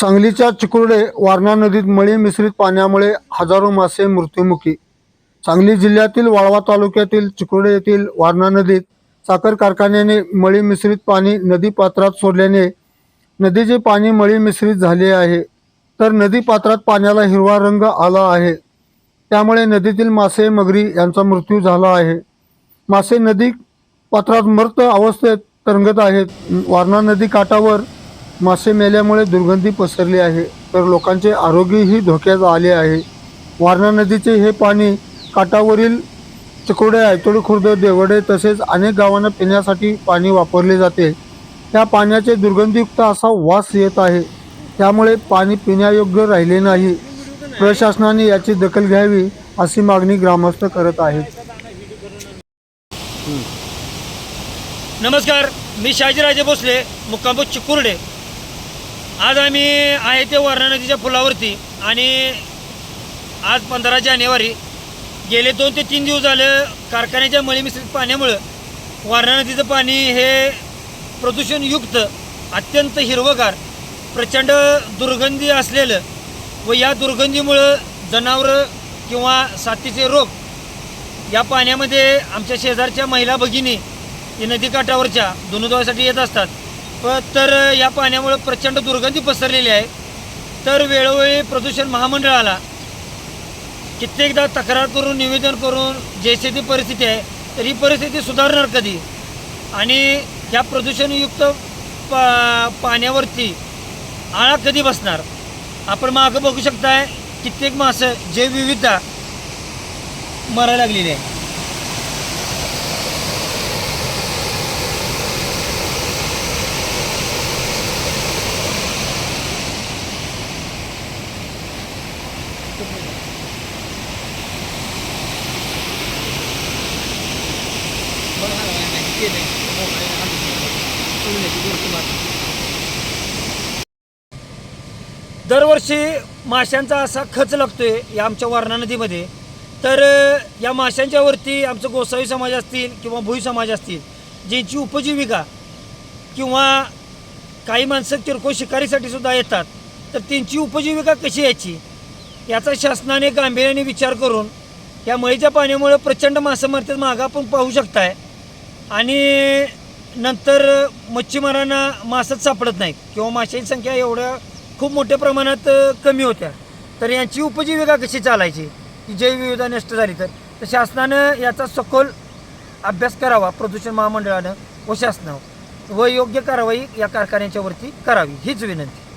सांगलीच्या चिकुर्डे वारणा नदीत मळी मिश्रित पाण्यामुळे हजारो मासे मृत्युमुखी. सांगली जिल्ह्यातील वाळवा तालुक्यातील चिकुर्डे येथील वारणा नदीत साखर कारखान्याने मळी मिश्रित पाणी नदी पात्रात सोडल्याने नदीचे पाणी मळी मिश्रित झाले आहे. तर नदी पात्रात पाण्याला हिरवा रंग आला आहे. त्यामुळे नदीतील मासे मगरी यांचा मृत्यू झाला आहे. मासे नदी पात्रात मृत अवस्थेत तरंगत आहेत. वारणा नदी काठावर मासे मेल्यामुळे दुर्गंधी पसरली आहे. तर लोकांचे आरोग्यही धोक्यात आले आहे. वारणा नदीचे हे पाणी काठावरील चिकोडे आयतोड खुर्द देवडे तसेच अनेक गावांना पिण्यासाठी पाणी वापरले जाते. त्या पाण्याचे दुर्गंधीयुक्त असा वास येत आहे. त्यामुळे पाणी पिण्यायोग्य राहिले नाही. प्रशासनाने याची दखल घ्यावी अशी मागणी ग्रामस्थ करत आहेत. नमस्कार मी शहाजीराजे भोसले मुक्कामपूर चिकुर्डे. आज आम्ही आहे ते वारणा नदीच्या पुलावरती आणि आज पंधरा जानेवारी गेले दोन ते तीन दिवस झालं कारखान्याच्या मळीमिश्रित पाण्यामुळं वारणा नदीचं पाणी हे प्रदूषणयुक्त अत्यंत हिरवगार प्रचंड दुर्गंधी असलेलं व या दुर्गंधीमुळं जनावरं किंवा साथीचे रोग या पाण्यामध्ये आमच्या शेजारच्या महिला भगिनी या नदीकाठावरच्या धुणधुवासाठी येत असतात. तर या पाण्यामुळे प्रचंड दुर्गंधी पसरलेली आहे. तर वेळोवेळी प्रदूषण महामंडळाला कित्येकदा तक्रार करून निवेदन करून जैसे ती परिस्थिती आहे तर ही परिस्थिती सुधारणार कधी? आणि या प्रदूषणयुक्त पा पाण्यावरती आळा कधी बसणार? आपण मागं बघू शकताय कित्येक मासं जैवविविधता मरायला लागलेली आहे. दरवर्षी माशांचा असा खच लागतोय या आमच्या वारणा नदीमध्ये. तर या माशांच्या वरती आमचं गोसावी समाज असतील किंवा भुई समाज असतील ज्यांची उपजीविका किंवा काही माणसं किरकोळ शिकारीसाठी सुद्धा येतात तर त्यांची उपजीविका कशी यायची? याचा शासनाने गांभीर्याने विचार करून या मळीच्या पाण्यामुळे प्रचंड मासे मागा मागं आपण पाहू शकताय. आणि नंतर मच्छीमारांना मासच सापडत नाहीत. किंवा माशांची संख्या एवढ्या खूप मोठ्या प्रमाणात कमी होत्या. तर यांची उपजीविका कशी चालायची? ही जैवविविधता नष्ट झाली तर. तर शासनानं याचा सखोल अभ्यास करावा प्रदूषण महामंडळानं व शासनानं. व योग्य कारवाई या कारखान्याच्या वरती करावी हीच विनंती.